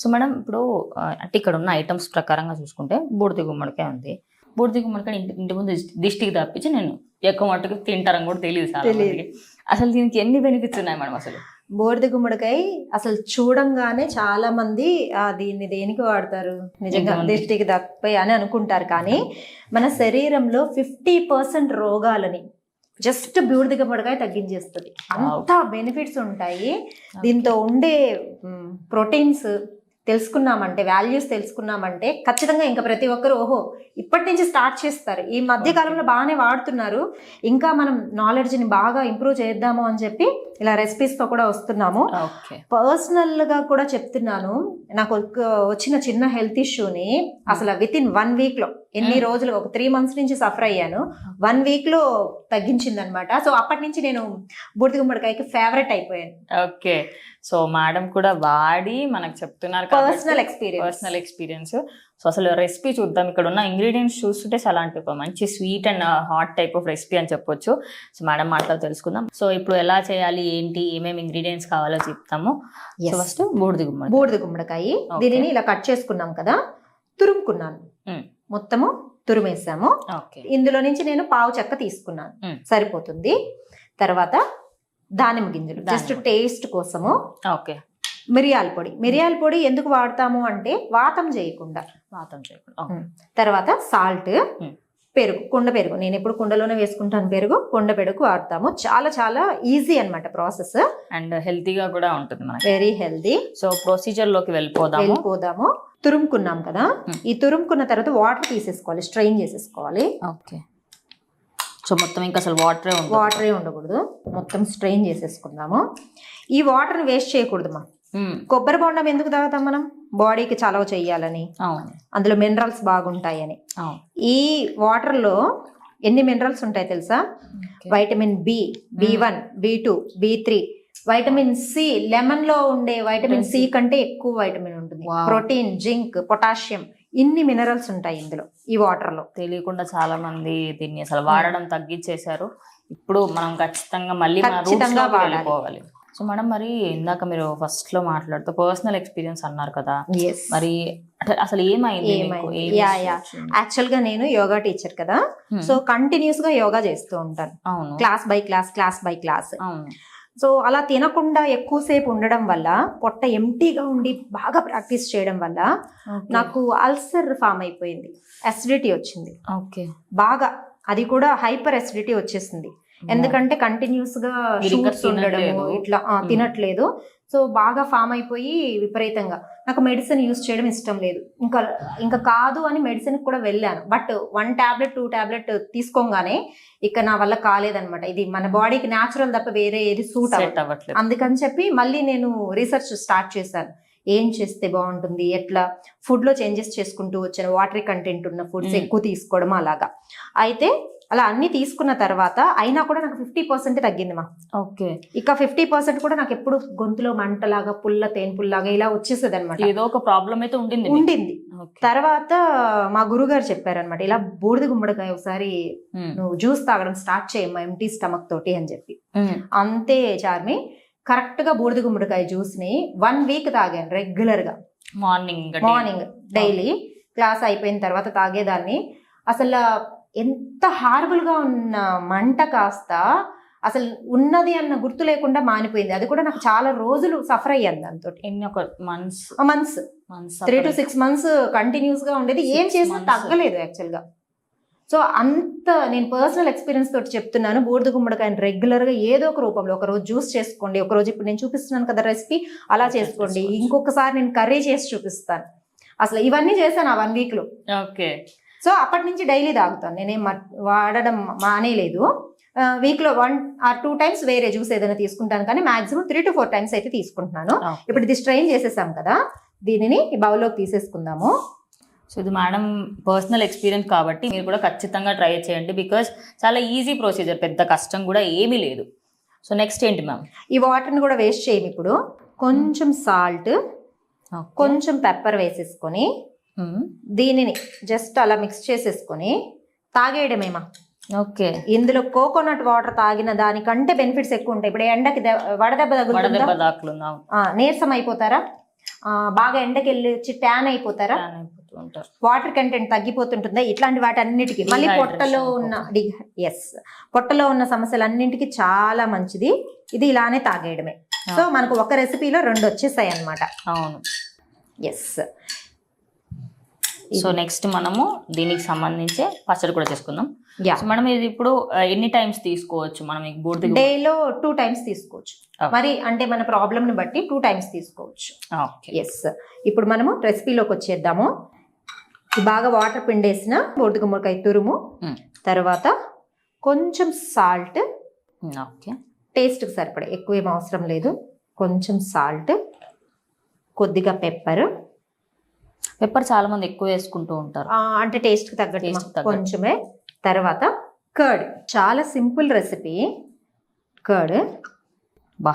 So madam ఇప్పుడు అంటే ఇక్కడ ఉన్న ఐటమ్స్ ప్రకారంగా చూసుకుంటే బూడిద గుమ్మడికాయ ఉంది. బూడిద గుమ్మడికాయ ఇంటి ఇంటి ముందు దిష్టికి తప్పించి నేను ఎక్కువ మట్టుకు తింటారని కూడా తెలియదు. మందికి అసలు దీనికి ఎన్ని బెనిఫిట్స్ ఉన్నాయి మేడం అసలు? బోర్ది గుమ్మడికాయ అసలు చూడంగానే చాలా మంది దీన్ని దేనికి వాడతారు? నిజంగా. దిష్టికి దక్కిపోయి అని అనుకుంటారు. కానీ మన శరీరంలో ఫిఫ్టీ పర్సెంట్ రోగాలని జస్ట్ బూడిద గుమ్మడికాయ తగ్గించేస్తుంది. అంత బెనిఫిట్స్ ఉంటాయి. దీంతో ఉండే ప్రోటీన్స్ తెలుసుకున్నామంటే వాల్యూస్ తెలుసుకున్నామంటే ఖచ్చితంగా ఇంకా ప్రతి ఒక్కరు ఓహో ఇప్పటి నుంచి స్టార్ట్ చేస్తారు. ఈ మధ్య కాలంలో బాగానే వాడుతున్నారు. ఇంకా మనం నాలెడ్జ్ని బాగా ఇంప్రూవ్ చేద్దాము అని చెప్పి ఇలా రెసిపీస్తో కూడా వస్తున్నాము. ఓకే. పర్సనల్గా కూడా చెప్తున్నాను నాకు వచ్చిన చిన్న హెల్త్ ఇష్యూని అసలు విత్ ఇన్ వన్ వీక్లో ఎన్ని. రోజులు ఒక త్రీ మంత్స్ నుంచి సఫర్ అయ్యాను. వన్ వీక్లో తగ్గించింది అనమాట సో అప్పటి నుంచి నేను బూడిద గుమ్మడికాయకి ఫేవరెట్ అయిపోయాను. ఓకే. సో మేడం కూడా వాడి మనకు చెప్తున్నారు personal experience personal experience so అసలు రెసిపీ చూద్దాం. ఇక్కడ ఉన్న ఇంగ్రీడియంట్స్ చూస్తుంటే చాలా అంటే ఒక మంచి sweet and hot type of recipe అని చెప్పొచ్చు. సో మేడం మాటలు తెలుసుకుందాం. సో ఇప్పుడు ఎలా చేయాలి ఏంటి ఏమేమి ఇంగ్రీడియంట్స్ కావాలో చెప్తాము. ఫస్ట్ బూడిద గుమ్మడి బూడిద గుమ్మడికాయ. దీనిని ఇలా కట్ చేసుకున్నాం కదా తురుముకున్నాను. మొత్తము తురిమేసాము. ఓకే. ఇందులో నుంచి నేను పావు చెక్క తీసుకున్నాను. సరిపోతుంది. తర్వాత దానిమ్మ గింజలు జస్ట్. టేస్ట్ కోసము ఓకే. మిరియాల పొడి. మిరియాల పొడి ఎందుకు వాడతాము అంటే వాతం చేయకుండా. మాతం చేయకుండా. తర్వాత సాల్ట్. పెరుగు కుండ పెరుగు. నేను ఎప్పుడు కుండలోనే వేసుకుంటాను పెరుగు కుండ పెరుగు వాడతాము. చాలా చాలా ఈజీ అన్నమాట ప్రాసెస్. అండ్ హెల్తీగా కూడా ఉంటుంది మనకి. వెరీ హెల్దీ సో ప్రొసీజర్లోకి వెళ్ళిపోదాము. వెళ్ళిపోదాము. తురుముకున్నాం కదా. ఈ తురుముకున్న తర్వాత వాటర్ తీసేసుకోవాలి స్ట్రెయిన్ చేసేసుకోవాలి. ఓకే. సో మొత్తం ఇంకా అసలు వాటరే వాటరే ఉండకూడదు. మొత్తం స్ట్రెయిన్ చేసేసుకుందాము. ఈ వాటర్ని వేస్ట్ చేయకూడదు మా. కొబ్బరి బొండం ఎందుకు తాగుతాం మనం? బాడీకి చలవ చెయ్యాలని. అవును. అందులో మినరల్స్ బాగుంటాయని. ఈ వాటర్లో ఎన్ని మినరల్స్ ఉంటాయి తెలుసా. Vitamin B B one B two B three. Vitamin C లెమన్లో ఉండే వైటమిన్ సి కంటే ఎక్కువ వైటమిన్ ఉంటుంది. ప్రోటీన్ జింక్ పొటాషియం ఇన్ని మినరల్స్ ఉంటాయి ఇందులో ఈ వాటర్లో తెలియకుండా చాలా మంది దీన్ని అసలు వాడడం తగ్గించేశారు. ఇప్పుడు మనం ఖచ్చితంగా మళ్ళీ ఖచ్చితంగా వాడాలి. సో మేడం మరి ఇందాక మీరు ఫస్ట్లో మాట్లాడుతూ పర్సనల్ ఎక్స్పీరియన్స్ అన్నారు కదా. మరి అసలు ఏమైంది? యాక్చువల్గా నేను యోగా టీచర్ కదా. Hmm. సో కంటిన్యూస్గా యోగా చేస్తూ ఉంటాను. Class by class class by class so అలా తినకుండా ఎక్కువసేపు ఉండడం వల్ల పొట్ట ఎంటీగా ఉండి బాగా ప్రాక్టీస్ చేయడం వల్ల నాకు అల్సర్ ఫామ్ అయిపోయింది. అసిడిటీ వచ్చింది. ఓకే బాగా. అది కూడా హైపర్ అసిడిటీ వచ్చేసింది. ఎందుకంటే కంటిన్యూస్గా షూట్స్ ఉండడము తినట్లేదు. ఇట్లా మ్మ్. తినట్లేదు. సో బాగా ఫామ్ అయిపోయి విపరీతంగా. నాకు మెడిసిన్ యూస్ చేయడం ఇష్టం లేదు. ఇంకా ఇంకా కాదు అని మెడిసిన్ కూడా వెళ్ళాను. But one tablet two tablet తీసుకోగానే ఇక నా వల్ల కాలేదన్నమాట. ఇది మన బాడీకి న్యాచురల్ తప్ప వేరే ఏది సూట్ అవ్వట్లేదు. అందుకని చెప్పి మళ్ళీ నేను రీసెర్చ్ స్టార్ట్ చేశాను. ఏం చేస్తే బాగుంటుంది? ఎట్లా? ఫుడ్లో చేంజెస్ చేసుకుంటూ వచ్చాను వాటర్ కంటెంట్ ఉన్న ఫుడ్స్ మ్మ్. ఎక్కువ తీసుకోవడం అలాగా. అయితే అలా అన్ని తీసుకున్న తర్వాత అయినా కూడా నాకు ఫిఫ్టీ పర్సెంట్ తగ్గింది మా. ఓకే. ఇక ఫిఫ్టీ పర్సెంట్ కూడా నాకు ఎప్పుడు గొంతులో మంటలాగా పుల్ల తేన్పుల్లాగా ఇలా వచ్చేసేది అనమాట ఏదో ఒక ప్రాబ్లం అయితే ఉండింది. ఉండింది. తర్వాత మా గురుగారు చెప్పారనమాట ఇలా బూడిద గుమ్మడికాయ ఒకసారి. నువ్వు జ్యూస్ తాగడం స్టార్ట్ చేయమ్మా ఎంటీ స్టమక్ తోటి అని చెప్పి. అంతే చార్మి కరెక్ట్గా బూడిద గుమ్మడికాయ జ్యూస్ని వన్ వీక్ తాగాను రెగ్యులర్గా మార్నింగ్ మార్నింగ్ డైలీ. క్లాస్ అయిపోయిన తర్వాత తాగేదాన్ని. అసలు ఎంత హారబుల్గా ఉన్న మంట కాస్త అసలు ఉన్నది అన్న గుర్తు లేకుండా మానిపోయింది. అది కూడా నాకు చాలా రోజులు సఫర్ అయ్యాను దాంతో ఎన్ని ఒక months months three to six months కంటిన్యూస్గా ఉండేది. ఏం చేసినా. తగ్గలేదు యాక్చువల్గా. సో అంత నేను పర్సనల్ ఎక్స్పీరియన్స్ తోటి చెప్తున్నాను. బూడిద గుమ్మడికాయని రెగ్యులర్గా ఏదో ఒక రూపంలో ఒక రోజు జ్యూస్ చేసుకోండి. ఒక రోజు ఇప్పుడు నేను చూపిస్తున్నాను కదా రెసిపీ అలా చేసుకోండి. ఇంకొకసారి నేను కర్రీ చేసి చూపిస్తాను. అసలు ఇవన్నీ చేశాను ఆ వన్ వీక్లో. ఓకే సో అప్పటి నుంచి డైలీ తాగుతాను. నేనేం వాడడం మానేలేదు. వీక్లో వన్ ఆర్ టూ టైమ్స్ వేరే జ్యూస్ ఏదైనా తీసుకుంటాను కానీ maximum three to four times అయితే తీసుకుంటున్నాను. ఇప్పుడు ఇది స్ట్రెయిన్ చేసేసాం కదా దీనిని ఈ బౌల్లోకి తీసేసుకుందాము. సో ఇది మేడం పర్సనల్ ఎక్స్పీరియన్స్ కాబట్టి మీరు కూడా ఖచ్చితంగా ట్రై చేయండి బికాజ్ చాలా ఈజీ ప్రొసీజర్ పెద్ద కష్టం కూడా ఏమీ లేదు. సో నెక్స్ట్ ఏంటి మ్యామ్? ఈ వాటర్ని కూడా వేస్ట్ చేయము ఇప్పుడు. కొంచెం సాల్ట్ కొంచెం పెప్పర్ వేసేసుకొని దీనిని జస్ట్ అలా మిక్స్ చేసేసుకొని తాగేయడమేమా. ఓకే ఇందులో కోకోనట్ వాటర్ తాగిన దానికంటే బెనిఫిట్స్ ఎక్కువ ఉంటాయి. ఇప్పుడు ఎండకి వడదెబ్బ తగులుతుందా? ఆ, నీరసం అయిపోతారా? బాగా ఎండకి వెళ్ళి వచ్చి ట్యాన్ అయిపోతారా వాటర్ కంటెంట్ తగ్గిపోతుంటుందా? ఇట్లాంటి వాటి అన్నిటికీ మళ్ళీ పొట్టలో ఉన్న ఎస్ పొట్టలో ఉన్న సమస్యలు అన్నింటికి చాలా మంచిది. ఇది ఇలానే తాగేయడమే. సో మనకు ఒక రెసిపీలో రెండు వచ్చేసాయి అన్నమాట అవును. ఎస్ సో నెక్స్ట్ మనము దీనికి సంబంధించి పచ్చడి కూడా చేసుకుందాం. మనం ఇది ఇప్పుడు ఎన్ని టైమ్స్ తీసుకోవచ్చు? మనం బూడిద డేలో టూ టైమ్స్ తీసుకోవచ్చు. మరి అంటే మన ప్రాబ్లమ్ని బట్టి టూ టైమ్స్ తీసుకోవచ్చు. ఓకే ఎస్ ఇప్పుడు మనము రెసిపీలోకి వచ్చేద్దాము. బాగా వాటర్ పిండేసిన బొడ్డు గుమ్మడికాయ తురుము Hmm. తర్వాత కొంచెం సాల్ట్. ఓకే టేస్ట్కి సరిపడే ఎక్కువ ఏం అవసరం లేదు. కొంచెం సాల్ట్ కొద్దిగా పెప్పర్. పెప్పర్ చాలా మంది ఎక్కువ వేసుకుంటూ ఉంటారు. అంటే Taste కి తగ్గట్టు. కొంచెమే. తర్వాత కర్డ్ చాలా సింపుల్ రెసిపీ కర్డ్ బా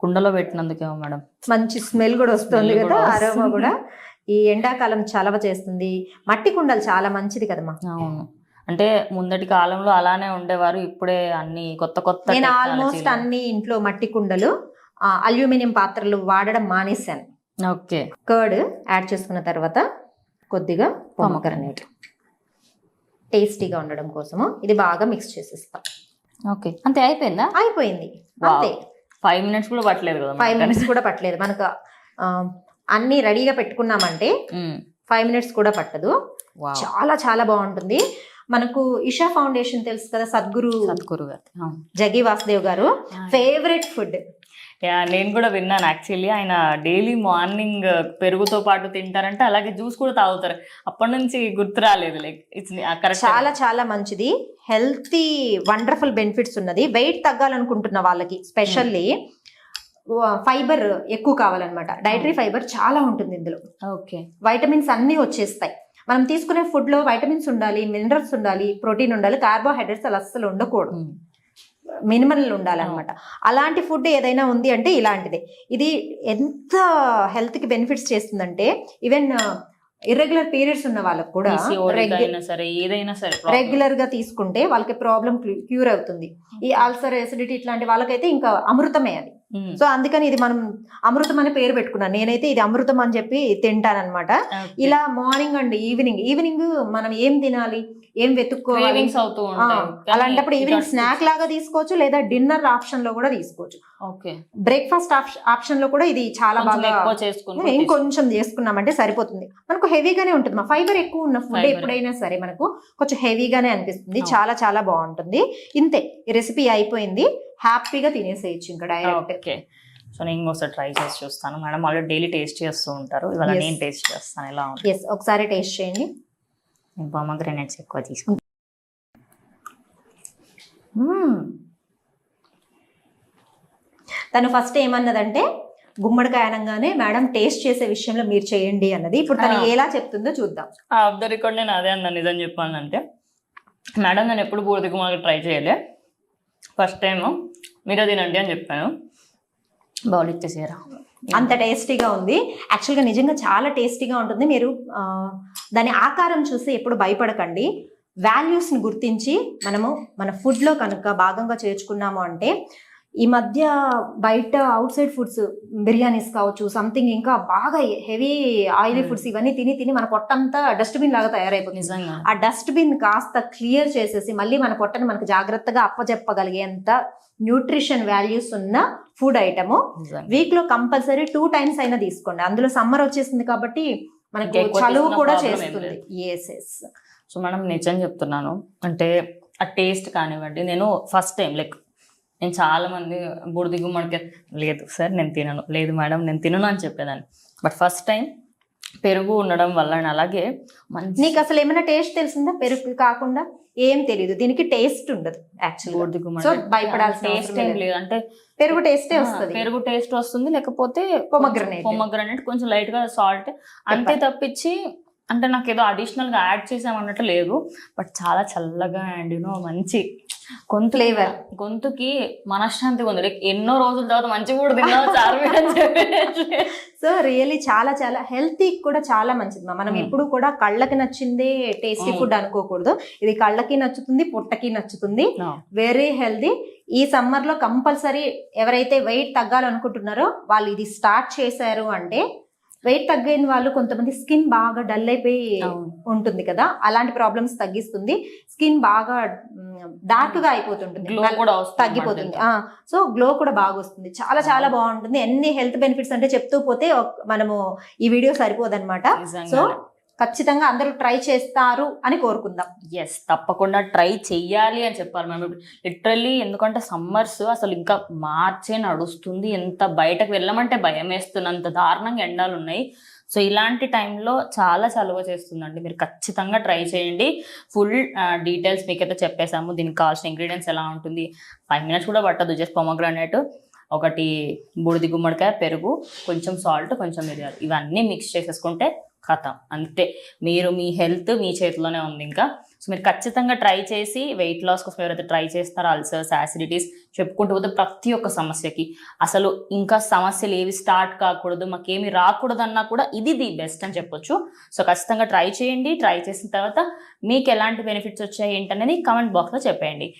కుండలో పెట్టినందుకేమో మేడం. మంచి స్మెల్ కూడా వస్తుంది కదా కూడా అరోమా. కూడా. ఈ ఎండాకాలం చలవ చేస్తుంది. మట్టి కుండలు చాలా మంచిది కదమ్మా. అవును. అంటే ముందటి కాలంలో అలానే ఉండేవారు ఇప్పుడే అన్ని కొత్త కొత్త నేను ఆల్మోస్ట్ అన్ని ఇంట్లో మట్టి కుండలు అల్యూమినియం పాత్రలు వాడడం మానేశాను. ఓకే. కర్డ్ యాడ్ చేసుకున్న తర్వాత కొద్దిగా పొమగ్రనేట్ టేస్టీగా ఉండడం కోసము ఇది బాగా మిక్స్ చేసేస్తాం. ఓకే. అంతే అయిపోయిందా? అయిపోయింది. అంతే. ఫైవ్ మినిట్స్ కూడా పట్టలేదు కదా ఫైవ్. మినిట్స్ కూడా పట్టలేదు. మనకు అన్ని రెడీగా పెట్టుకున్నామంటే. ఫైవ్ మినిట్స్ కూడా పట్టదు. చాలా చాలా బాగుంటుంది. మనకు ఇషా ఫౌండేషన్ తెలుసు కదా సద్గురు సద్గురు గారి. జగి వాసుదేవ్ గారు. ఫేవరెట్ ఫుడ్ యా, నేను కూడా విన్నాను యాక్చువల్లీ. ఆయన డైలీ మార్నింగ్ పెరుగుతో పాటు తింటారంటే అలాగే జ్యూస్ కూడా తాగుతారు. అప్పటి నుంచి గుర్తు రాలేదు లైక్ ఇట్స్ చాలా చాలా మంచిది. హెల్తీ వండర్ఫుల్ బెనిఫిట్స్ ఉన్నది. వెయిట్ తగ్గాలనుకుంటున్న వాళ్ళకి స్పెషల్లీ ఫైబర్ ఎక్కువ కావాలన్నమాట. డైటరీ ఫైబర్ చాలా ఉంటుంది ఇందులో. ఓకే. వైటమిన్స్ అన్నీ వచ్చేస్తాయి. మనం తీసుకునే ఫుడ్లో వైటమిన్స్ ఉండాలి మినరల్స్ ఉండాలి ప్రోటీన్ ఉండాలి కార్బోహైడ్రేట్స్ అలా అస్సలు ఉండకూడదు. మినిమల్ ఉండాలన్నమాట అలాంటి ఫుడ్ ఏదైనా ఉంది అంటే ఇలాంటిదే. ఇది ఎంత హెల్త్కి బెనిఫిట్స్ చేస్తుందంటే ఈవెన్ ఇర్రెగ్యులర్ పీరియడ్స్ ఉన్న వాళ్ళకు కూడా. రెగ్యులర్గా తీసుకుంటే వాళ్ళకి ప్రాబ్లం క్యూర్ అవుతుంది. ఈ ఆల్సర్ ఎసిడిటీ ఇట్లాంటి వాళ్ళకైతే ఇంకా అమృతమే అది. సో అందుకని ఇది మనం అమృతం అని పేరు పెట్టుకున్నాను. నేనైతే ఇది అమృతం అని చెప్పి Okay. ఇలా మార్నింగ్ అండ్ ఈవినింగ్ ఈవినింగ్ మనం ఏం తినాలి? ఏం వెతుక్కోవాలి? అలాంటప్పుడు ఈవినింగ్ స్నాక్ లాగా తీసుకోవచ్చు లేదా డిన్నర్ ఆప్షన్లో కూడా తీసుకోవచ్చు. బ్రేక్ఫాస్ట్ ఆప్షన్లో కూడా ఇది చాలా బాగా ఇంకొంచెం చేసుకున్నామంటే సరిపోతుంది. మనకు హెవీగానే ఉంటుంది. మా ఫైబర్ ఎక్కువ ఉన్న ఫుడ్. ఎప్పుడైనా సరే మనకు కొంచెం హెవీగానే అనిపిస్తుంది. చాలా చాలా బాగుంటుంది. ఇంతే రెసిపీ అయిపోయింది. హ్యాపీగా తినేసేయచ్చు ఇంకా డైరెక్ట్. ఓకే. సో నేను ఇంకోసారి ట్రై చేసి చూస్తాను. మేడం ఆల్రెడీ డైలీ టేస్ట్ చేస్తూ ఉంటారు. ఇవాళ. నేను టేస్ట్ చేస్తాను. ఎలా ఉంది? ఎస్ ఒకసారి టేస్ట్ చేయండి. నేను పొమగ్రనేట్స్ ఎక్కువ తీసుకుంటాను. తను ఫస్ట్ ఏమన్నదంటే గుమ్మడికాయ అనగానే మేడం టేస్ట్ చేసే విషయంలో మీరు చేయండి అన్నది. ఇప్పుడు తను. ఎలా చెప్తుందో చూద్దాం. ఆఫ్ ద రికార్డ్ నేను అదే అన్నాను. నిజం చెప్పాలంటే మేడం నేను ఎప్పుడు గుమ్మడికాయ ట్రై చేయలే. ఫస్ట్ టైం మీరే తినండి అని చెప్పాను. బౌల్ ఇచ్చేసారా అంత టేస్టీగా ఉంది. యాక్చువల్గా నిజంగా చాలా టేస్టీగా ఉంటుంది. మీరు దాని ఆకారం చూసి ఎప్పుడు భయపడకండి. వాల్యూస్ని గుర్తించి మనము మన ఫుడ్లో కనుక భాగంగా చేర్చుకున్నాము అంటే ఈ మధ్య బయట అవుట్ సైడ్ ఫుడ్స్ బిర్యానీస్ కావచ్చు సంథింగ్ ఇంకా బాగా హెవీ ఆయిలీ. ఫుడ్స్ ఇవన్నీ తిని తిని మన పొట్టంతా డస్ట్బిన్ లాగా తయారైపోతుంది. నిజంగా. ఆ డస్ట్బిన్ కాస్త క్లియర్ చేసేసి మళ్ళీ మన పొట్టని మనకు జాగ్రత్తగా అప్పచెప్పగలిగేంత న్యూట్రిషన్ వాల్యూస్ ఉన్న ఫుడ్ ఐటమ్ వీక్లో కంపల్సరీ టూ టైమ్స్ అయినా తీసుకోండి. అందులో సమ్మర్ వచ్చేసింది కాబట్టి మనకు చలువు కూడా చేస్తుంది. ఎస్ ఎస్ సో మనం నిజం చెప్తున్నాను. అంటే ఆ టేస్ట్ కానివ్వండి నేను ఫస్ట్ టైం లైక్ నేను చాలా మంది బుడిది గుమ్మడికాయ లేదు సార్ నేను తినను. లేదు మేడం నేను తినను అని చెప్పేదాన్ని. బట్ ఫస్ట్ టైం పెరుగు ఉండడం వల్ల అలాగే మంచి నీకు అసలు ఏమైనా టేస్ట్ తెలిసిందా? పెరుగు కాకుండా ఏం తెలియదు. దీనికి టేస్ట్ ఉండదు యాక్చువల్ సో భయపడాల్సిన టేస్ట్ ఏం లేదు. అంటే పెరుగు టేస్టే వస్తుంది. పెరుగు టేస్ట్ వస్తుంది లేకపోతే Pomegranate. పొమగ్రనేట్ కొంచెం లైట్గా సాల్ట్ అంతే తప్పించి అంటే నాకు ఏదో అడిషనల్గా యాడ్ చేసామన్నట్టు లేదు బట్ చాలా చల్లగా అండ్ యూనో మంచి గొంతు Flavor. గొంతుకి మనశ్శాంతిగా ఉంది లైక్ ఎన్నో రోజుల తర్వాత మంచి కూడా తిన్నావు చార్మి అని చెప్పి సో రియల్లీ చాలా చాలా హెల్తీ కూడా చాలా మంచిది మా. మనం Hmm. ఎప్పుడు కూడా కళ్ళకి నచ్చిందే టేస్టీ. ఫుడ్ అనుకోకూడదు ఇది కళ్ళకి నచ్చుతుంది పొట్టకి నచ్చుతుంది. వెరీ హెల్దీ ఈ సమ్మర్లో కంపల్సరీ ఎవరైతే వెయిట్ తగ్గాలనుకుంటున్నారో వాళ్ళు ఇది స్టార్ట్ చేశారు అంటే వెయిట్ తగ్గిన వాళ్ళు కొంతమంది స్కిన్ బాగా డల్ అయిపోయి. ఉంటుంది కదా? అలాంటి ప్రాబ్లమ్స్ తగ్గిస్తుంది. స్కిన్ బాగా డార్క్గా అయిపోతుంటుంది. తగ్గిపోతుంది. సో గ్లో కూడా బాగా వస్తుంది. చాలా చాలా బాగుంటుంది. ఎన్ని హెల్త్ బెనిఫిట్స్ అంటే చెప్తూ పోతే మనము ఈ వీడియో సరిపోదన్నమాట. సో. ఖచ్చితంగా అందరూ ట్రై చేస్తారు అని కోరుకుందాం. ఎస్ తప్పకుండా ట్రై చెయ్యాలి అని చెప్పాలి మేము లిటరల్లీ ఎందుకంటే సమ్మర్స్ అసలు ఇంకా మార్చే నడుస్తుంది. ఎంత బయటకు వెళ్ళమంటే భయం వేస్తున్నంత దారుణంగా ఎండాలు ఉన్నాయి. సో ఇలాంటి టైంలో చాలా చలువ చేస్తుందండి. మీరు ఖచ్చితంగా ట్రై చేయండి. ఫుల్ డీటెయిల్స్ మీకైతే చెప్పేసాము దీనికి కావాల్సిన ఇంగ్రీడియంట్స్ ఎలా ఉంటుంది. ఫైవ్ మినిట్స్ కూడా పట్టదు. జస్ట్ పొమగ్రానేట్ ఒకటి బూడిది గుమ్మడికాయ పెరుగు కొంచెం సాల్ట్ కొంచెం మిరియాలు. ఇవన్నీ మిక్స్ చేసేసుకుంటే కథ. అంతే. మీరు మీ హెల్త్ మీ చేతిలోనే ఉంది ఇంకా. సో మీరు ఖచ్చితంగా ట్రై చేసి వెయిట్ లాస్ కోసం ఎవరైతే ట్రై చేస్తారో అల్సర్స్ యాసిడిటీస్ చెప్పుకుంటూ పోతే ప్రతి ఒక్క సమస్యకి. అసలు ఇంకా సమస్యలు ఏవి స్టార్ట్ కాకూడదు మాకేమి రాకూడదు అన్నా కూడా ఇది ది బెస్ట్ అని చెప్పొచ్చు. సో ఖచ్చితంగా ట్రై చేయండి. ట్రై చేసిన తర్వాత మీకు ఎలాంటి బెనిఫిట్స్ వచ్చాయి ఏంటనేది కామెంట్ బాక్స్లో చెప్పేయండి.